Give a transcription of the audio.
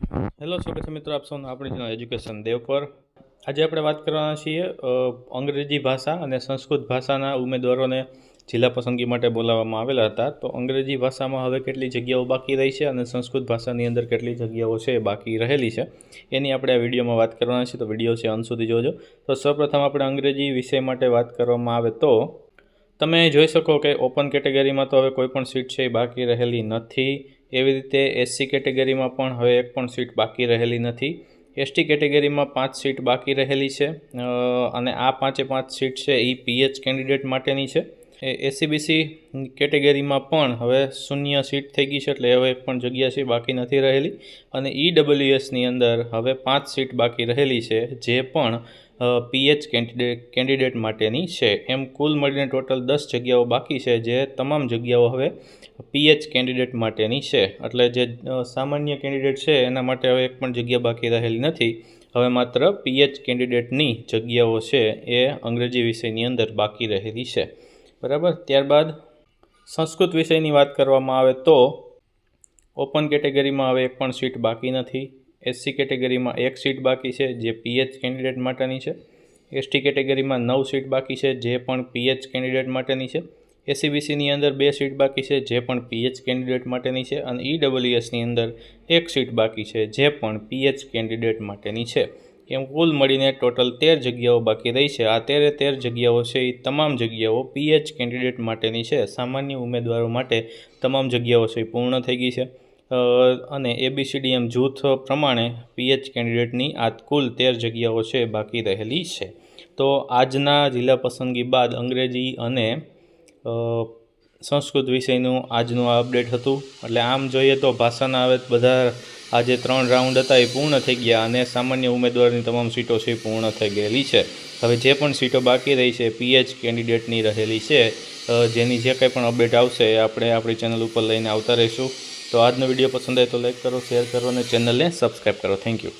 Hello સ્વાગત મિત્રો આપ સૌનું આપણી ચેનલ એજ્યુકેશન દેવ પર. આજે આપણે વાત કરવાના છીએ અંગ્રેજી ભાષા અને સંસ્કૃત ભાષાના ઉમેદવારોને જિલ્લા પસંદગી માટે બોલાવવામાં આવેલા હતા. તો અંગ્રેજી ભાષામાં હવે કેટલી જગ્યાઓ બાકી રહી છે અને સંસ્કૃત ભાષાની અંદર કેટલી જગ્યાઓ છે બાકી રહેલી છે? એની આપણે આ વિડીયોમાં વાત કરવાના છીએ. તો વીડિયો છે અંત સુધી જોજો. તો સૌપ્રથમ આપણે અંગ્રેજી વિષય માટે વાત કરવામાં આવે તો, તમે જોઈ શકો કે ઓપન કેટેગરીમાં તો હવે કોઈ પણ સીટ છે એ બાકી રહેલી નથી. એવી રીતે એસસી કેટેગરીમાં પણ હવે એક પણ સીટ બાકી રહેલી નથી. એસટી કેટેગરીમાં પાંચ સીટ બાકી રહેલી છે. અને આ પાંચે પાંચ સીટ છે એ પીએચ કેન્ડિડેટ માટેની છે. એ એસીબીસી કેટેગરીમાં પણ હવે શૂન્ય સીટ થઈ ગઈ છે, એટલે હવે પણ જગ્યા છે બાકી નથી રહેલી. અને ઈડબ્લ્યુએસની અંદર હવે પાંચ સીટ બાકી રહેલી છે, જે પણ પીએચ કેન્ડિડેટ કેન્ડિડેટ માટેની છે. એમ કુલ મળીને ટોટલ દસ જગ્યાઓ બાકી છે, જે તમામ જગ્યાઓ હવે પીએચ કેન્ડિડેટ માટેની છે. એટલે જે સામાન્ય કેન્ડિડેટ છે, એના માટે હવે એક પણ જગ્યા બાકી રહેલી નથી. હવે માત્ર પીએચ કેન્ડિડેટની જગ્યાઓ છે એ અંગ્રેજી વિષયની અંદર બાકી રહેલી છે. બરાબર? ત્યારબાદ સંસ્કૃત વિષયની વાત કરવામાં આવે તો ઓપન કેટેગરીમાં હવે એક પણ સીટ બાકી નથી. એસસી કેટેગરીમાં એક સીટ બાકી છે, જે પીએચ કેન્ડિડેટ માટેની છે. એસટી કેટેગરીમાં નવ સીટ બાકી છે, જે પણ પીએચ કેન્ડિડેટ માટેની છે. એસીબીસીની અંદર બે સીટ બાકી છે, જે પણ પીએચ કેન્ડિડેટ માટેની છે. અને ઈડબ્લ્યુએસની અંદર એક સીટ બાકી છે, જે પણ પીએચ કેન્ડિડેટ માટેની છે. એમ કુલ મળીને ટોટલ તેર જગ્યાઓ બાકી રહી છે. આ તેરે તેર જગ્યાઓ છે એ તમામ જગ્યાઓ પીએચ કેન્ડિડેટ માટેની છે. સામાન્ય ઉમેદવારો માટે તમામ જગ્યાઓ છે એ પૂર્ણ થઈ ગઈ છે. અને એબીસીડી એમ જૂથ પ્રમાણે પીએચ કેન્ડિડેટની આ કુલ તેર જગ્યાઓ છે બાકી રહેલી છે. તો આજના જિલ્લા પસંદગી બાદ અંગ્રેજી અને સંસ્કૃત વિષયનું આજનું આ અપડેટ હતું. એટલે આમ જોઈએ તો ભાષાના હવે બધા આ જે ત્રણ રાઉન્ડ હતા એ પૂર્ણ થઈ ગયા અને સામાન્ય ઉમેદવારની તમામ સીટો છે પૂર્ણ થઈ ગયેલી છે. હવે જે પણ સીટો બાકી રહી છે, પીએચ કેન્ડિડેટની રહેલી છે જેની જે કંઈ પણ અપડેટ આવશે આપણે આપણી ચેનલ ઉપર લઈને આવતા રહીશું. તો આજનો વીડિયો પસંદ આવે તો લાઈક કરો, શેર કરો અને ચેનલને સબસ્ક્રાઈબ કરો. Thank you.